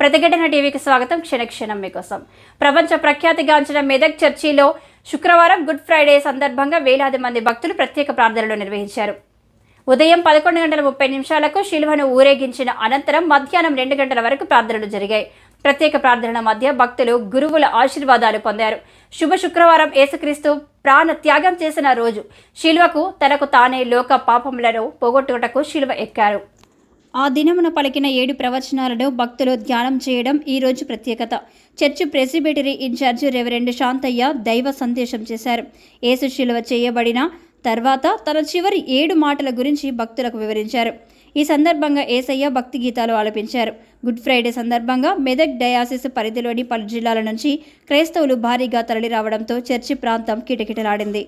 ప్రతిఘటన టీవీకి స్వాగతం. క్షణక్షణం మీకోసం. ప్రపంచ ప్రఖ్యాతిగాంచిన మెదక్ చర్చిలో శుక్రవారం గుడ్ ఫ్రైడే సందర్భంగా వేలాది మంది భక్తులు ప్రత్యేక ప్రార్థనలు నిర్వహించారు. ఉదయం పదకొండు గంటల ముప్పై నిమిషాలకు శిలువను ఊరేగించిన అనంతరం మధ్యాహ్నం రెండు గంటల వరకు ప్రార్థనలు జరిగాయి. ప్రత్యేక ప్రార్థనల మధ్య భక్తులు గురువుల ఆశీర్వాదాలు పొందారు. శుభ శుక్రవారం యేసుక్రీస్తు ప్రాణ త్యాగం చేసిన రోజు శిలువకు తనకు తానే లోక పాపములను పోగొట్టుటకు శిలువ ఎక్కారు. ఆ దినమున పలికిన ఏడు ప్రవచనాలను భక్తులు ధ్యానం చేయడం ఈరోజు ప్రత్యేకత. Church presbytery incharge reverend Shantaiah దైవ సందేశం చేశారు. ఏసు శిలువ చేయబడిన తర్వాత తన చివరి ఏడు మాటల గురించి భక్తులకు వివరించారు. ఈ సందర్భంగా ఏసయ్య భక్తి గీతాలు ఆలపించారు. గుడ్ ఫ్రైడే సందర్భంగా మెదక్ డయాసిస్ పరిధిలోని పలు జిల్లాల నుంచి క్రైస్తవులు భారీగా తరలిరావడంతో చర్చి ప్రాంతం కిటకిటలాడింది.